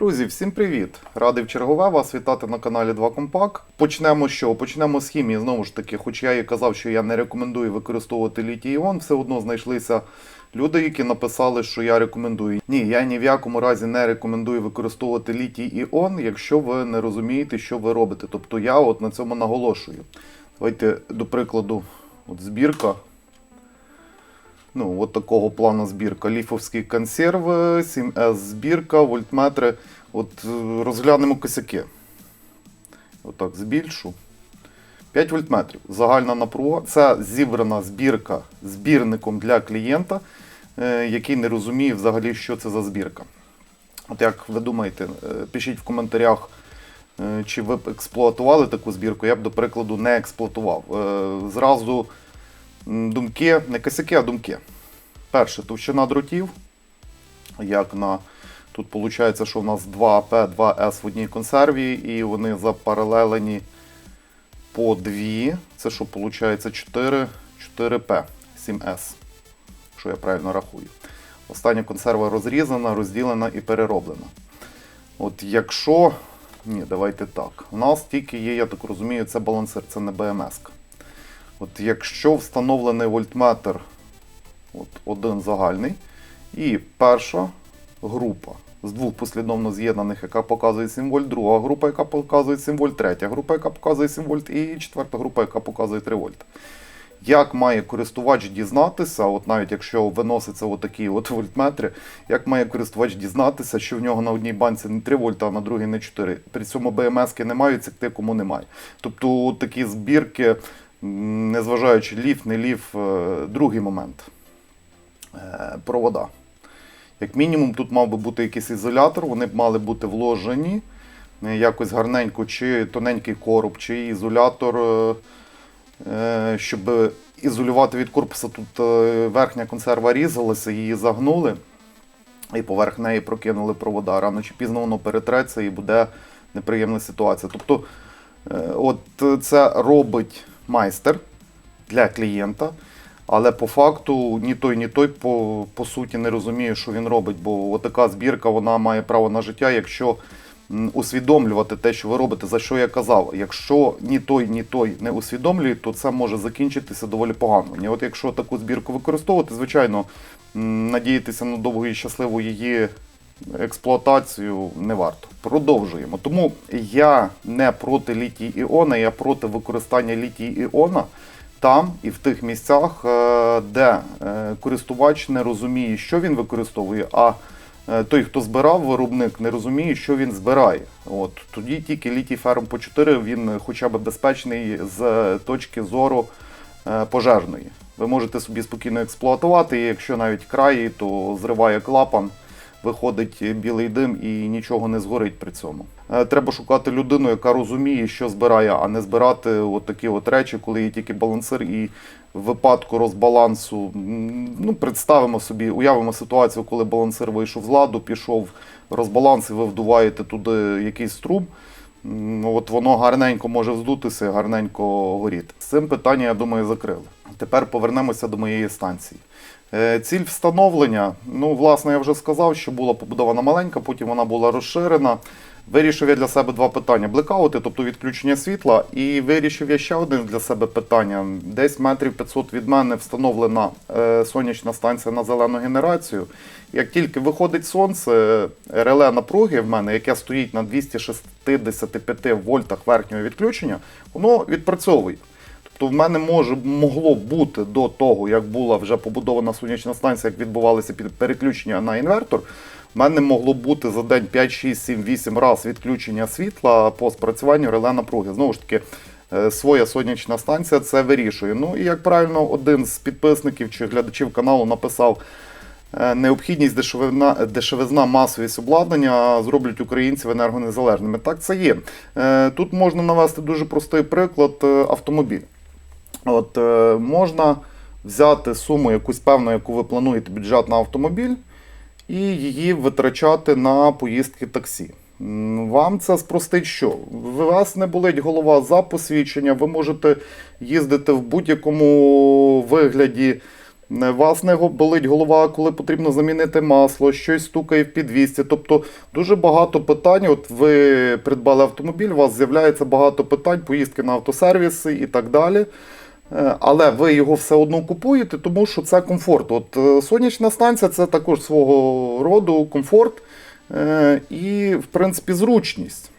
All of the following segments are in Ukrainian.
Друзі, всім привіт! Радий в чергове вас вітати на каналі 2 Компак. Почнемо з чого? Почнемо з хімії. Знову ж таки, хоч я і казав, що я не рекомендую використовувати літій іон, все одно знайшлися люди, які написали, що я рекомендую. Ні, я ні в якому разі не рекомендую використовувати літій іон, якщо ви не розумієте, що ви робите. Тобто я от на цьому наголошую. Давайте, до прикладу, от збірка. Ну, от такого плану збірка. Ліфовські консерви, 7С збірка, вольтметри. От е, розглянемо косяки. Отак, збільшу. 5 вольтметрів. Загальна напруга. Це зібрана збірка збірником для клієнта, е, який не розуміє взагалі, що це за збірка. От як ви думаєте, е, пишіть в коментарях, чи ви б експлуатували таку збірку, я б, до прикладу, не експлуатував. Зразу думки, не косяки, а думки. Перше, товщина дротів. Як на тут виходить, що в нас 2П, 2С в одній консерві, і вони запаралелені по 2. Це що виходить 4, 4П, 7С. Що я правильно рахую. Остання консерва розрізана, розділена і перероблена. От якщо. Ні, давайте так. У нас тільки є, я так розумію, це балансир, це не БМС. От якщо встановлений вольтметр от один загальний, і перша група з двох послідовно з'єднаних, яка показує 7 вольт, друга група, яка показує 7 вольт, третя група, яка показує 7 вольт, і четверта група, яка показує 3 вольт. Як має користувач дізнатися, от навіть якщо виноситься отакі от вольтметри, як має користувач дізнатися, що в нього на одній банці не 3 вольта, а на другій не 4. При цьому БМС-ки не мають, цикти кому немає. Тобто такі збірки, незважаючи ліф, не ліф, е, другий момент. Е, Провода. Як мінімум, тут мав би бути якийсь ізолятор, вони б мали бути вложені е, якось гарненько, чи тоненький короб, чи ізолятор, щоб ізолювати від корпуса. Тут верхня консерва різалася, її загнули, і поверх неї прокинули провода. Рано чи пізно воно перетреться і буде неприємна ситуація. Тобто, от це робить майстер для клієнта. Але по факту ні той, ні той по, по суті не розуміє, що він робить. Бо така збірка вона має право на життя, якщо усвідомлювати те, що ви робите, за що я казав. Якщо ні той, ні той не усвідомлює, то це може закінчитися доволі погано. І от якщо таку збірку використовувати, звичайно, надіятися на довгу і щасливу її експлуатацію не варто. Продовжуємо. Тому я не проти літій іона, я проти використання літій іона там і в тих місцях, е, де е, користувач не розуміє, що він використовує, а е, той, хто збирав, виробник, не розуміє, що він збирає. От тоді тільки літій ферм по 4 він хоча б безпечний з точки зору пожежної. Ви можете собі спокійно експлуатувати, якщо навіть краї, то зриває клапан, виходить білий дим і нічого не згорить при цьому. Е, Треба шукати людину, яка розуміє, що збирає, а не збирати от такі от речі, коли є тільки балансир, і в випадку розбалансу, ну представимо собі, уявимо ситуацію, коли балансир вийшов з ладу, пішов розбаланс, і ви вдуваєте туди якийсь струм. От воно гарненько може вздутися, гарненько горіти. З цим питання, я думаю, закрили. Тепер повернемося до моєї станції. Е, Ціль встановлення, ну, власне, я вже сказав, що була побудована маленька, потім вона була розширена. Вирішив я для себе два питання: блекаути, тобто відключення світла, і вирішив я ще одне для себе питання. Десь метрів 500 від мене встановлена е, сонячна станція на зелену генерацію. Як тільки виходить сонце, реле напруги в мене, яке стоїть на 265 вольтах верхнього відключення, воно відпрацьовує. Тобто в мене може могло бути до того, як була вже побудована сонячна станція, як відбувалося під- переключення на інвертор. В мене могло бути за день 5, 6, 7, 8 разів відключення світла по спрацюванню реле напруги. Знову ж таки, е, своя сонячна станція це вирішує. Ну і як правильно один з підписників чи глядачів каналу написав. е, Необхідність дешевизна, дешевизна масовість обладнання зроблять українців енергонезалежними. Так це є. Е, Тут можна навести дуже простий приклад автомобіль. От е, можна взяти суму якусь певну, яку ви плануєте бюджет на автомобіль, і її витрачати на поїздки таксі. Вам це спростить що? У вас не болить голова за посвідчення, ви можете їздити в будь-якому вигляді Вас не болить голова, коли потрібно замінити масло, щось стукає в підвісці. Тобто дуже багато питань. От ви придбали автомобіль, у вас з'являється багато питань, поїздки на автосервіси і так далі. Е, Але ви його все одно купуєте, тому що це комфорт. От е, сонячна станція це також свого роду комфорт е, і, в принципі, зручність.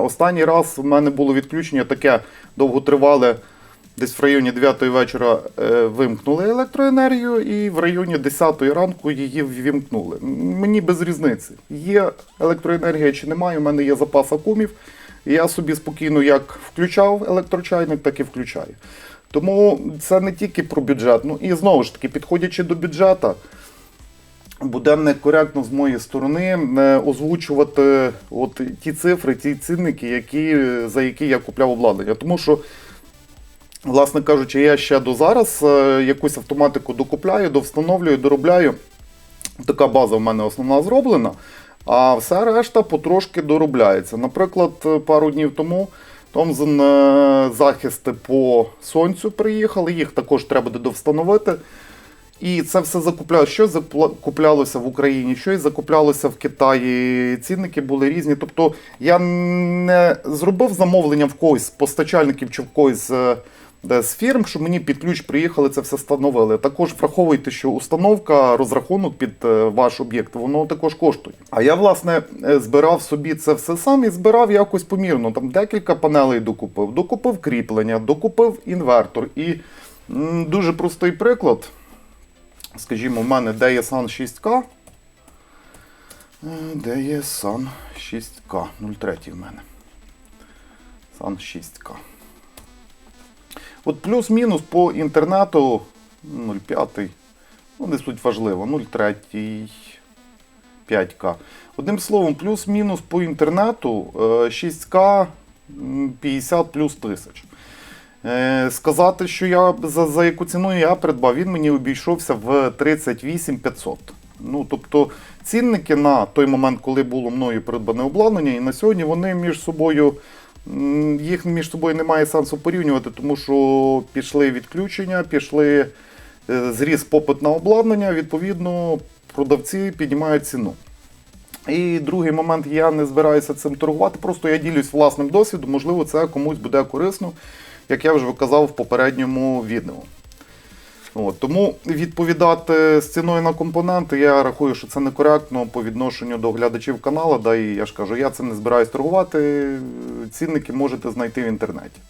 Останній раз в мене було відключення таке довготривале, десь в районі 9 вечора вимкнули електроенергію, і в районі 10 ранку її ввімкнули. Мені без різниці. Є електроенергія чи немає, у мене є запас акумів. І я собі спокійно як включав електрочайник, так і включаю. Тому це не тільки про бюджет. Ну і знову ж таки, підходячи до бюджету, буде некоректно з моєї сторони не озвучувати от ті цифри, ті цінники, які, за які я купляв обладнання. Тому що, власне кажучи, я ще до зараз е, якусь автоматику докупляю, довстановлюю, доробляю. Така база в мене основна зроблена, а все решта потрошки доробляється. Наприклад, е, пару днів тому Томзен е, захисти по сонцю приїхали, їх також треба буде довстановити. І це все закуплялося. Щось закупла- куплялося в Україні, щось закуплялося в Китаї. Цінники були різні. Тобто я не зробив замовлення в когось з постачальників чи в когось е, з фірм, щоб мені під ключ приїхали, це все встановили. Також враховуйте, що установка, розрахунок під е, ваш об'єкт, воно також коштує. А я, власне, е, збирав собі це все сам і збирав якось помірно. Там декілька панелей докупив, докупив кріплення, докупив інвертор. І м, дуже простий приклад. Скажімо, в мене DSN 6К. Е, DSN 6К. 03 в мене. Сан 6К. От плюс-мінус по інтернету 0,5. Ну, не суть важливо. 0,3. 5К. Одним словом, плюс-мінус по інтернету е, 6К м, 50 плюс тисяч. Е, Сказати, що я за, за яку ціну я придбав, він мені обійшовся в 38 500. Ну, тобто цінники на той момент, коли було мною придбане обладнання, і на сьогодні вони між собою, їх між собою немає сенсу порівнювати, тому що пішли відключення, пішли е, зріс попит на обладнання, відповідно, продавці піднімають ціну. І другий момент, я не збираюся цим торгувати, просто я ділюсь власним досвідом, можливо, це комусь буде корисно, як я вже виказав в попередньому відео. От, тому відповідати з ціною на компоненти, я рахую, що це некоректно по відношенню до глядачів каналу. Да, і я ж кажу, я цим не збираюсь торгувати. Цінники можете знайти в інтернеті.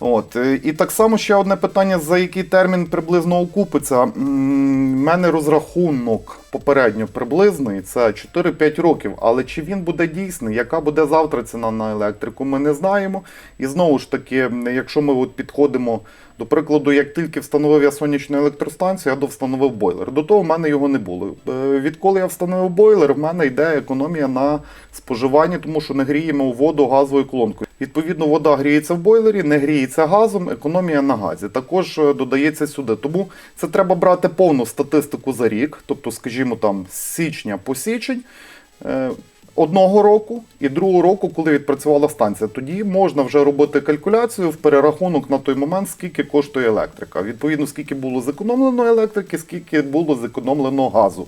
От. е, І так само ще одне питання: за який термін приблизно окупиться. У мене розрахунок попередньо приблизний, це 4-5 років. Але чи він буде дійсний, яка буде завтра ціна на електрику, ми не знаємо. І знову ж таки, якщо ми от підходимо до прикладу, як тільки встановив я сонячну електростанцію, я довстановив бойлер. До того в мене його не було. Е, Відколи я встановив бойлер, в мене йде економія на споживанні, тому що не гріємо воду газовою колонкою. Відповідно, вода гріється в бойлері, не гріється газом, економія на газі. Також е, додається сюди. Тому це треба брати повну статистику за рік, тобто, скажімо, там з січня по січень. е, Одного року і другого року, коли відпрацювала станція, тоді можна вже робити калькуляцію в перерахунок на той момент, скільки коштує електрика. Відповідно, скільки було зекономлено електрики, скільки було зекономлено газу.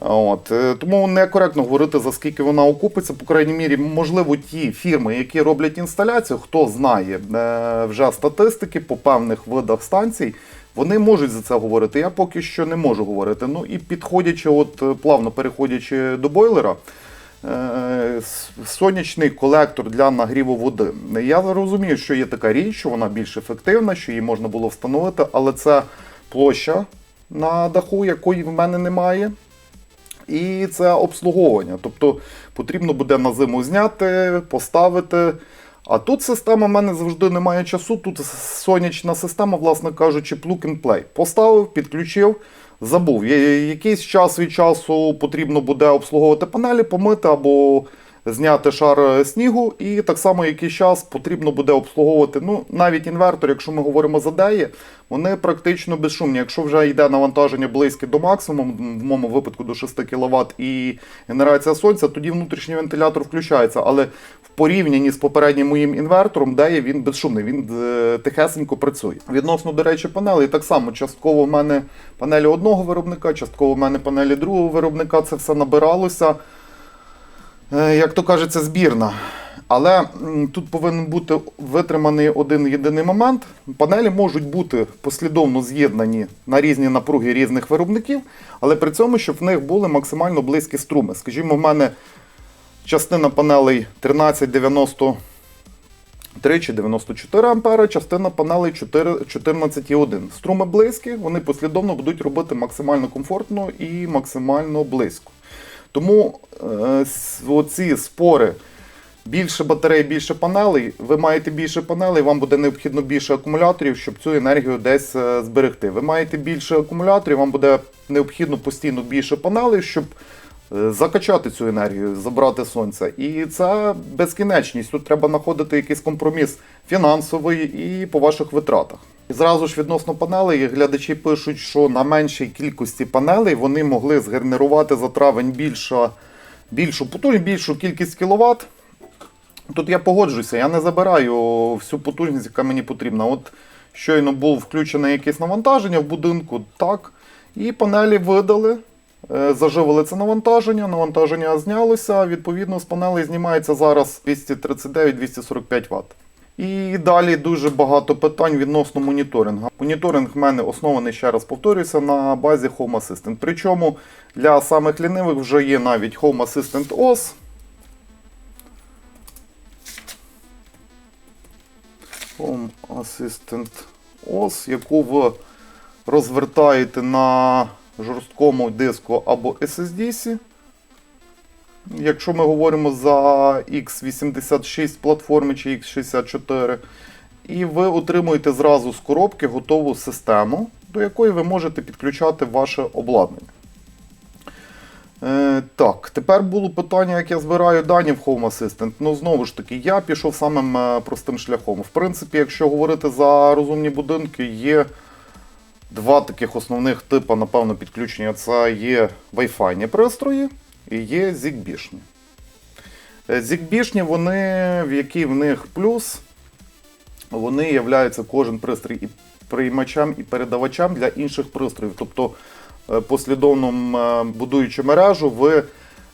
От, е, тому некоректно говорити, за скільки вона окупиться. По крайній мірі, можливо, ті фірми, які роблять інсталяцію, хто знає е, вже статистики по певних видах станцій, вони можуть за це говорити. Я поки що не можу говорити. Ну і підходячи, от е, плавно переходячи до бойлера. Сонячний колектор для нагріву води. Я розумію, що є така річ, що вона більш ефективна, що її можна було встановити, але це площа на даху, якої в мене немає. І це обслуговування. Тобто потрібно буде на зиму зняти, поставити. А тут система в мене завжди немає часу. Тут сонячна система, власне кажучи, plug and play. Поставив, підключив, забув. Якийсь час від часу потрібно буде обслуговувати панелі, помити або зняти шар е, снігу, і так само якийсь час потрібно буде обслуговувати. Ну, навіть інвертор, якщо ми говоримо за деї, вони практично безшумні. Якщо вже йде навантаження близьке до максимуму, в моєму випадку до 6 кВт і генерація сонця, тоді внутрішній вентилятор включається. Але в порівнянні з попереднім моїм інвертором, деє він безшумний, він е, тихесенько працює. Відносно, до речі, панелей, так само частково в мене панелі одного виробника, частково в мене панелі другого виробника. Це все набиралося. Е, як то кажеться, збірна. Але тут повинен бути витриманий один єдиний момент. Панелі можуть бути послідовно з'єднані на різні напруги різних виробників, але при цьому, щоб в них були максимально близькі струми. Скажімо, в мене частина панелей 1393 чи 94 ампера, частина панелей 14,1. Струми близькі, вони послідовно будуть робити максимально комфортно і максимально близько. Тому е, оці спори. Більше батарей, більше панелей. Ви маєте більше панелей, вам буде необхідно більше акумуляторів, щоб цю енергію десь е, зберегти. Ви маєте більше акумуляторів, вам буде необхідно постійно більше панелей, щоб е, закачати цю енергію, забрати сонце. І це безкінечність. Тут треба знаходити якийсь компроміс фінансовий і по ваших витратах. Зразу ж відносно панелей, глядачі пишуть, що на меншій кількості панелей вони могли згенерувати за травень більша, більшу потужність, більшу кількість кіловат. Тут я погоджуюся, я не забираю всю потужність, яка мені потрібна. От щойно було включене якесь навантаження в будинку, так, і панелі видали, е, заживили це навантаження, навантаження знялося, відповідно, з панелей знімається зараз 239-245 Вт. І далі дуже багато питань відносно моніторингу. Моніторинг в мене оснований, ще раз повторюся, на базі Home Assistant. Причому для самих лінивих вже є навіть Home Assistant OS. Home Assistant OS, яку ви розвертаєте на жорсткому диску або SSD. Якщо ми говоримо за x86 платформи чи x64, і ви отримуєте зразу з коробки готову систему, до якої ви можете підключати ваше обладнання. Е, так, тепер було питання, як я збираю дані в Home Assistant. Ну, знову ж таки, я пішов самим е, простим шляхом. В принципі, якщо говорити за розумні будинки, є два таких основних типи, напевно, підключення. Це є Wi-Fi пристрої є Zigbee-шні. Е, вони, в який в них плюс, вони являються кожен пристрій і приймачам, і передавачам для інших пристроїв. Тобто, е, послідовно е, будуючи мережу, ви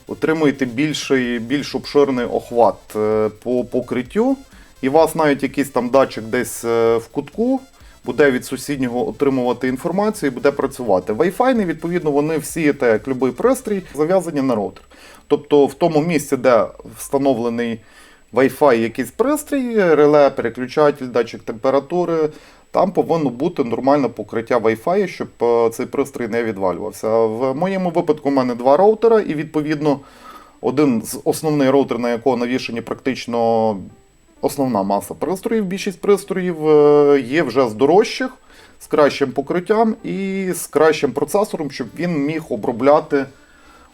отримуєте більший, більш обширний охват по покриттю, і у вас навіть якийсь там датчик десь в кутку буде від сусіднього отримувати інформацію і буде працювати. Wi-Fi, відповідно, вони всі, те, як будь-який пристрій, зав'язані на роутер. Тобто в тому місці, де встановлений Wi-Fi якийсь пристрій, реле, переключатель, датчик температури, там повинно бути нормальне покриття Wi-Fi, щоб е, цей пристрій не відвалювався. В моєму випадку в мене два роутера, і відповідно один з основний роутер, на якого навішані практично основна маса пристроїв, більшість пристроїв е, є вже з дорожчих, з кращим покриттям і з кращим процесором, щоб він міг обробляти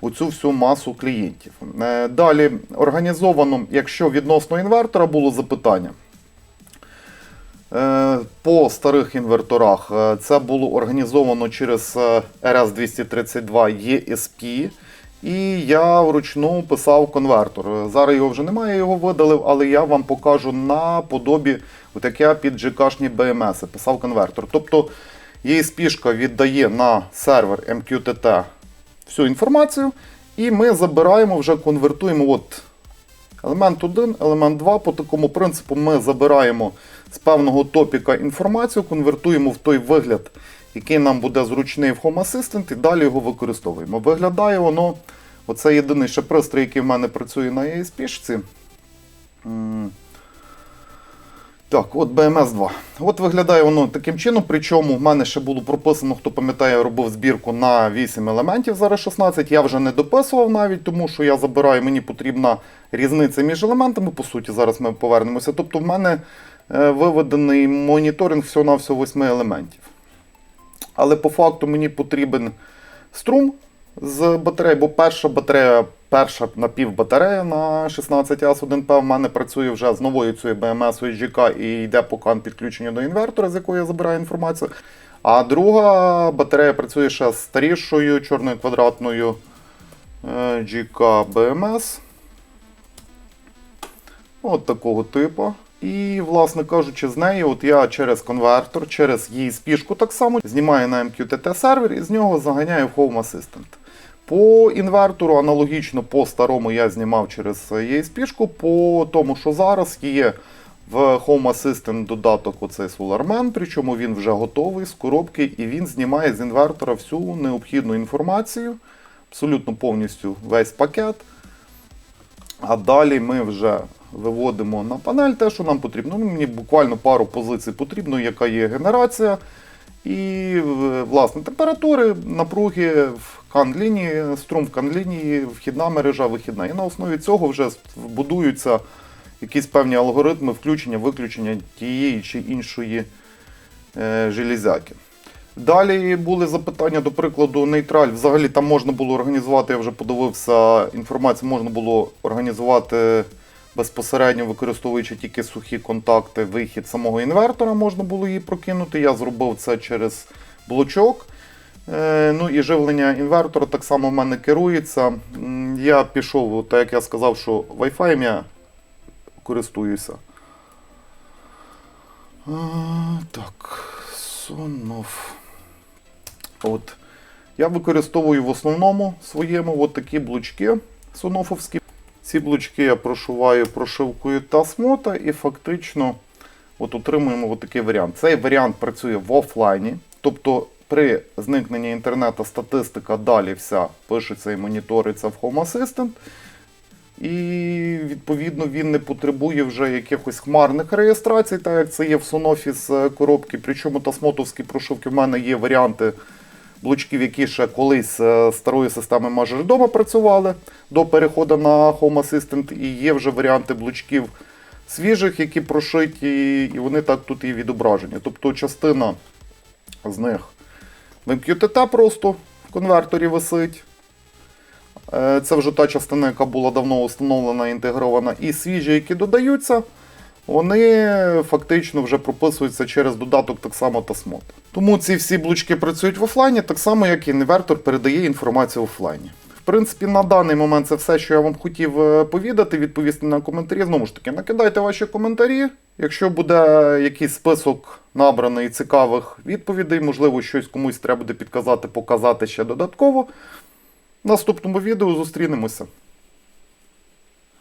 оцю всю масу клієнтів. Е, Далі організовано, якщо відносно інвертора було запитання. Е, По старих інверторах це було організовано через е, RS232 ESP. І я вручну писав конвертор. Зараз його вже немає, його видалив, але я вам покажу на подобі, от як я під GK-шні BMS писав конвертор. Тобто ESP віддає на сервер MQTT всю інформацію, і ми забираємо, вже конвертуємо от елемент 1, елемент 2. По такому принципу ми забираємо з певного топіка інформацію, конвертуємо в той вигляд, який нам буде зручний в Home Assistant, і далі його використовуємо. Виглядає воно, оце єдиний ще пристрій, який в мене працює на ESP-шці. Так, от BMS 2. От виглядає воно таким чином. Причому в мене ще було прописано, хто пам'ятає, робив збірку на 8 елементів, зараз 16. Я вже не дописував навіть, тому що я забираю, мені потрібна різниця між елементами. По суті, зараз ми повернемося. Тобто, в мене е, виведений моніторинг всього-навсього 8 елементів. Але по факту мені потрібен струм з батареї, бо перша батарея перша напівбатарея на 16 ас 1 п в мене працює вже з новою цією BMS GK і йде по кан підключення до інвертора, з якої я забираю інформацію. А друга батарея працює ще з старішою чорною квадратною е, GK BMS. От такого типу. І, власне кажучи, з неї от я через конвертор, через її спішку так само знімаю на MQTT сервер і з нього заганяю Home Assistant. По інвертору аналогічно по старому я знімав через спішку, по тому, що зараз є в Home Assistant додаток оцей SolarMan, причому він вже готовий з коробки, і він знімає з інвертора всю необхідну інформацію, абсолютно повністю весь пакет. А далі ми вже виводимо на панель те, що нам потрібно. Ну, мені буквально пару позицій потрібно, яка є генерація. І власне температури, напруги в кан-лінії, струм в кан-лінії, вхідна мережа, вихідна. І на основі цього вже будуються якісь певні алгоритми включення, виключення тієї чи іншої е, железяки. Далі були запитання, до прикладу, нейтраль. Взагалі там можна було організувати, я вже подивився, інформацію можна було організувати безпосередньо використовуючи тільки сухі контакти, вихід самого інвертора, можна було її прокинути. Я зробив це через блочок. Е, Ну і живлення інвертора так само в мене керується. Я пішов, так як я сказав, що Wi-Fi я користуюся. А, так, сонов. От. Я використовую в основному своєму от такі блочки сонофовські. Ці блочки я прошиваю прошивкою Тасмота і фактично от отримуємо от такий варіант. Цей варіант працює в офлайні, тобто при зникненні інтернету статистика далі вся пишеться і моніториться в Home Assistant. І відповідно він не потребує вже якихось хмарних реєстрацій, так як це є в Sonofi е, коробки. Причому тасмотовські прошивки в мене є варіанти блочків, які ще колись е, старої системи мажордома працювали до переходу на Home Assistant, і є вже варіанти блочків свіжих, які прошиті, і вони так тут і відображені. Тобто частина з них в MQTT просто в конверторі висить. Е, Це вже та частина, яка була давно встановлена, інтегрована. І свіжі, які додаються, вони фактично вже прописуються через додаток так само Tasmot. Тому ці всі блочки працюють в офлайні, так само, як інвертор передає інформацію в офлайні. В принципі, на даний момент це все, що я вам хотів е, повідати, відповісти на коментарі. Знову ж таки, накидайте ваші коментарі. Якщо буде якийсь список набраний цікавих відповідей, можливо, щось комусь треба буде підказати, показати ще додатково. В наступному відео зустрінемося.